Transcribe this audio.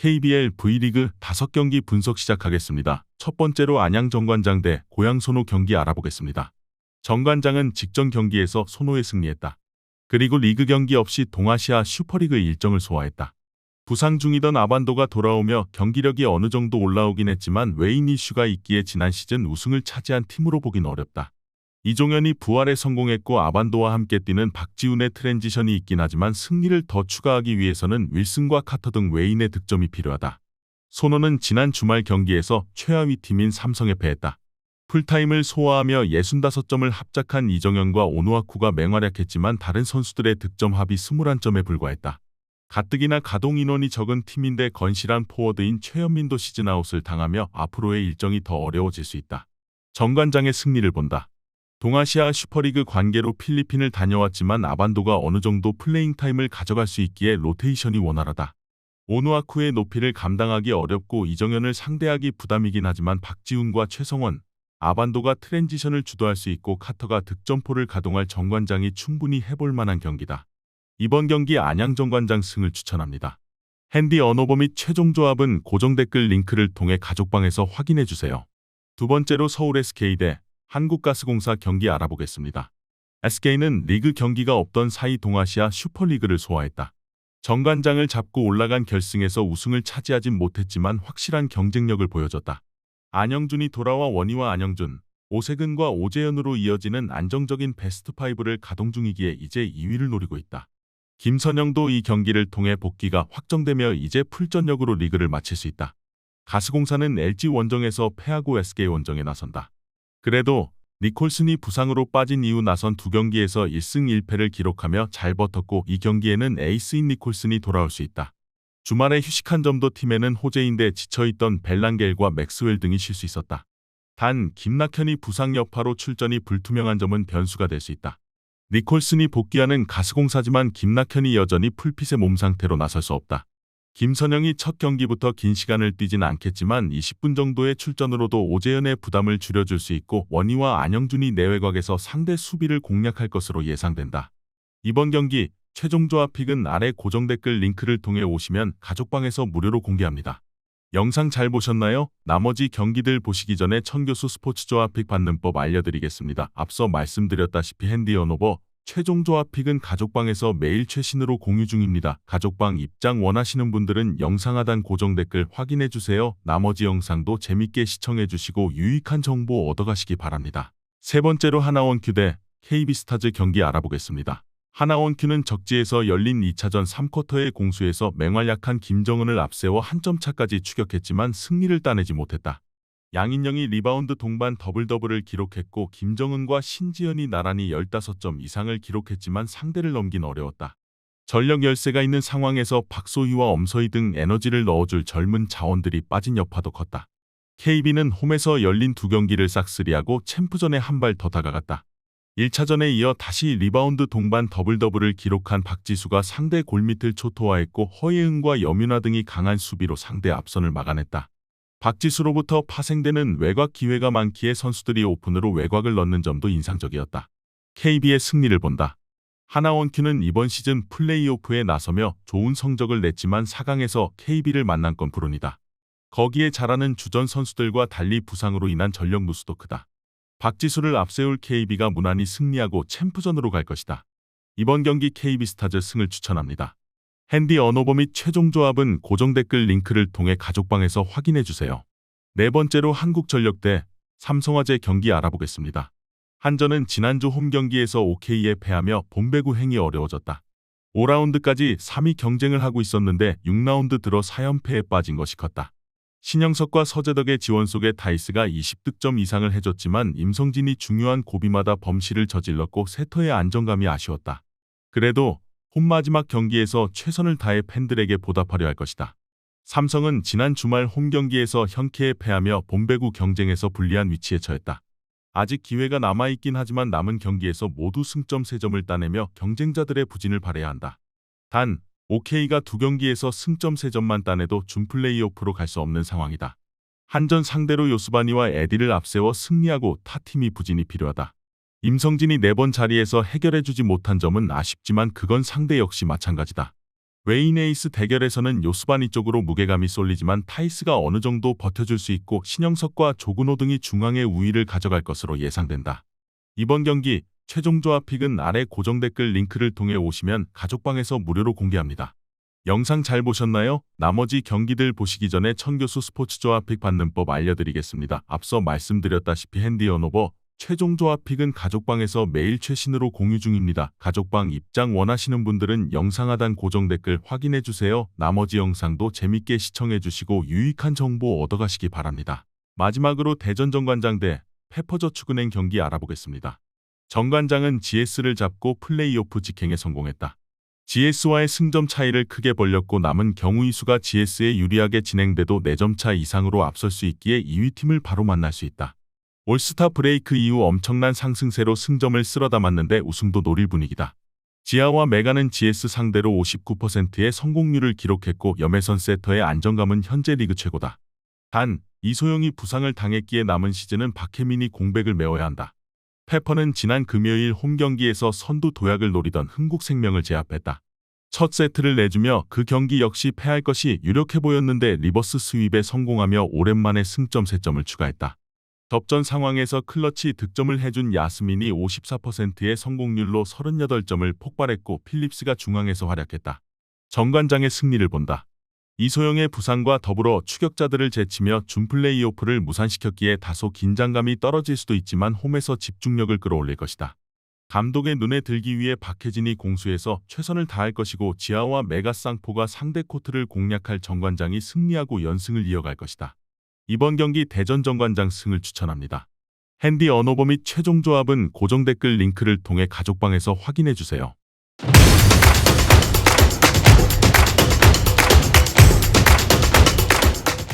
KBL V리그 5경기 분석 시작하겠습니다. 첫 번째로 안양 정관장 대 고양 손호 경기 알아보겠습니다. 정관장은 직전 경기에서 손호에 승리했다. 그리고 리그 경기 없이 동아시아 슈퍼리그 일정을 소화했다. 부상 중이던 아반도가 돌아오며 경기력이 어느 정도 올라오긴 했지만 외인 이슈가 있기에 지난 시즌 우승을 차지한 팀으로 보긴 어렵다. 이종현이 부활에 성공했고 아반도와 함께 뛰는 박지훈의 트랜지션이 있긴 하지만 승리를 더 추가하기 위해서는 윌슨과 카터 등 외인의 득점이 필요하다. 손호는 지난 주말 경기에서 최하위 팀인 삼성에 패했다. 풀타임을 소화하며 65점을 합작한 이정현과 오누아쿠가 맹활약했지만 다른 선수들의 득점 합이 21점에 불과했다. 가뜩이나 가동 인원이 적은 팀인데 건실한 포워드인 최현민도 시즌아웃을 당하며 앞으로의 일정이 더 어려워질 수 있다. 정관장의 승리를 본다. 동아시아 슈퍼리그 관계로 필리핀을 다녀왔지만 아반도가 어느 정도 플레잉 타임을 가져갈 수 있기에 로테이션이 원활하다. 오누아쿠의 높이를 감당하기 어렵고 이정현을 상대하기 부담이긴 하지만 박지훈과 최성원, 아반도가 트랜지션을 주도할 수 있고 카터가 득점포를 가동할 정관장이 충분히 해볼 만한 경기다. 이번 경기 안양 정관장 승을 추천합니다. 핸디 언어버 및 최종 조합은 고정 댓글 링크를 통해 가족방에서 확인해 주세요. 두 번째로 서울 SK 대 한국가스공사 경기 알아보겠습니다. SK는 리그 경기가 없던 사이 동아시아 슈퍼리그를 소화했다. 정관장을 잡고 올라간 결승에서 우승을 차지하진 못했지만 확실한 경쟁력을 보여줬다. 안영준이 돌아와 원희와 안영준, 오세근과 오재현으로 이어지는 안정적인 베스트5를 가동 중이기에 이제 2위를 노리고 있다. 김선영도 이 경기를 통해 복귀가 확정되며 이제 풀전력으로 리그를 마칠 수 있다. 가스공사는 LG 원정에서 패하고 SK 원정에 나선다. 그래도 니콜슨이 부상으로 빠진 이후 나선 두 경기에서 1승 1패를 기록하며 잘 버텼고 이 경기에는 에이스인 니콜슨이 돌아올 수 있다. 주말에 휴식한 점도 팀에는 호재인데 지쳐있던 벨랑겔과 맥스웰 등이 쉴 수 있었다. 단 김낙현이 부상 여파로 출전이 불투명한 점은 변수가 될 수 있다. 니콜슨이 복귀하는 가스공사지만 김낙현이 여전히 풀핏의 몸 상태로 나설 수 없다. 김선영이 첫 경기부터 긴 시간을 뛰진 않겠지만 20분 정도의 출전으로도 오재현의 부담을 줄여줄 수 있고 원희와 안영준이 내외곽에서 상대 수비를 공략할 것으로 예상된다. 이번 경기 최종 조합 픽은 아래 고정 댓글 링크를 통해 오시면 가족방에서 무료로 공개합니다. 영상 잘 보셨나요? 나머지 경기들 보시기 전에 천교수 스포츠 조합 픽 받는 법 알려드리겠습니다. 앞서 말씀드렸다시피 핸디 언오버 최종 조합 픽은 가족방에서 매일 최신으로 공유 중입니다. 가족방 입장 원하시는 분들은 영상 하단 고정 댓글 확인해 주세요. 나머지 영상도 재밌게 시청해 주시고 유익한 정보 얻어가시기 바랍니다. 세 번째로 하나원 큐대 KB스타즈 경기 알아보겠습니다. 하나원 큐는 적지에서 열린 2차전 3쿼터의 공수에서 맹활약한 김정은을 앞세워 한 점 차까지 추격했지만 승리를 따내지 못했다. 양인영이 리바운드 동반 더블 더블을 기록했고 김정은과 신지연이 나란히 15점 이상을 기록했지만 상대를 넘긴 어려웠다. 전력 열세가 있는 상황에서 박소희와 엄서희 등 에너지를 넣어줄 젊은 자원들이 빠진 여파도 컸다. KB는 홈에서 열린 두 경기를 싹쓸이하고 챔프전에 한 발 더 다가갔다. 1차전에 이어 다시 리바운드 동반 더블 더블을 기록한 박지수가 상대 골밑을 초토화했고 허예은과 여민아 등이 강한 수비로 상대 앞선을 막아냈다. 박지수로부터 파생되는 외곽 기회가 많기에 선수들이 오픈으로 외곽을 넣는 점도 인상적이었다. KB의 승리를 본다. 하나원큐는 이번 시즌 플레이오프에 나서며 좋은 성적을 냈지만 4강에서 KB를 만난 건 불운이다. 거기에 잘하는 주전 선수들과 달리 부상으로 인한 전력 누수도 크다. 박지수를 앞세울 KB가 무난히 승리하고 챔프전으로 갈 것이다. 이번 경기 KB스타즈 승을 추천합니다. 핸디 언어버 및 최종 조합은 고정 댓글 링크를 통해 가족방에서 확인해 주세요. 네 번째로 한국전력 대 삼성화재 경기 알아보겠습니다. 한전은 지난주 홈 경기에서 OK에 패하며 본배구 행이 어려워졌다. 5라운드까지 3위 경쟁을 하고 있었는데 6라운드 들어 4연패에 빠진 것이 컸다. 신영석과 서재덕의 지원 속에 다이스가 20득점 이상을 해줬지만 임성진이 중요한 고비마다 범실을 저질렀고 세터의 안정감이 아쉬웠다. 그래도 홈 마지막 경기에서 최선을 다해 팬들에게 보답하려 할 것이다. 삼성은 지난 주말 홈 경기에서 현케에 패하며 본배구 경쟁에서 불리한 위치에 처했다. 아직 기회가 남아있긴 하지만 남은 경기에서 모두 승점 3점을 따내며 경쟁자들의 부진을 발해야 한다. 단, OK가 두 경기에서 승점 3점만 따내도 준 플레이오프로 갈 수 없는 상황이다. 한전 상대로 요스바니와 에디를 앞세워 승리하고 타팀이 부진이 필요하다. 임성진이 네 번 자리에서 해결해주지 못한 점은 아쉽지만 그건 상대 역시 마찬가지다. 웨인 에이스 대결에서는 요스바니 쪽으로 무게감이 쏠리지만 타이스가 어느 정도 버텨줄 수 있고 신영석과 조근호 등이 중앙의 우위를 가져갈 것으로 예상된다. 이번 경기 최종 조합 픽은 아래 고정 댓글 링크를 통해 오시면 가족방에서 무료로 공개합니다. 영상 잘 보셨나요? 나머지 경기들 보시기 전에 천교수 스포츠 조합 픽 받는 법 알려드리겠습니다. 앞서 말씀드렸다시피 핸디 언오버 최종 조합 픽은 가족방에서 매일 최신으로 공유 중입니다. 가족방 입장 원하시는 분들은 영상 하단 고정 댓글 확인해 주세요. 나머지 영상도 재밌게 시청해 주시고 유익한 정보 얻어가시기 바랍니다. 마지막으로 대전 정관장 대 페퍼저축은행 경기 알아보겠습니다. 정관장은 GS를 잡고 플레이오프 직행에 성공했다. GS와의 승점 차이를 크게 벌렸고 남은 경우의 수가 GS에 유리하게 진행돼도 4점 차 이상으로 앞설 수 있기에 2위 팀을 바로 만날 수 있다. 올스타 브레이크 이후 엄청난 상승세로 승점을 쓸어 담았는데 우승도 노릴 분위기다. 지아와 메가는 GS 상대로 59%의 성공률을 기록했고 염혜선 세터의 안정감은 현재 리그 최고다. 단, 이소영이 부상을 당했기에 남은 시즌은 박혜민이 공백을 메워야 한다. 페퍼는 지난 금요일 홈 경기에서 선두 도약을 노리던 흥국생명을 제압했다. 첫 세트를 내주며 그 경기 역시 패할 것이 유력해 보였는데 리버스 스윕에 성공하며 오랜만에 승점 3점을 추가했다. 접전 상황에서 클러치 득점을 해준 야스민이 54%의 성공률로 38점을 폭발했고 필립스가 중앙에서 활약했다. 정관장의 승리를 본다. 이소영의 부상과 더불어 추격자들을 제치며 준 플레이오프를 무산시켰기에 다소 긴장감이 떨어질 수도 있지만 홈에서 집중력을 끌어올릴 것이다. 감독의 눈에 들기 위해 박혜진이 공수에서 최선을 다할 것이고 지아와 메가쌍포가 상대 코트를 공략할 정관장이 승리하고 연승을 이어갈 것이다. 이번 경기 대전 정관장 승을 추천합니다. 핸디 언어버 및 최종 조합은 고정 댓글 링크를 통해 가족방에서 확인해 주세요.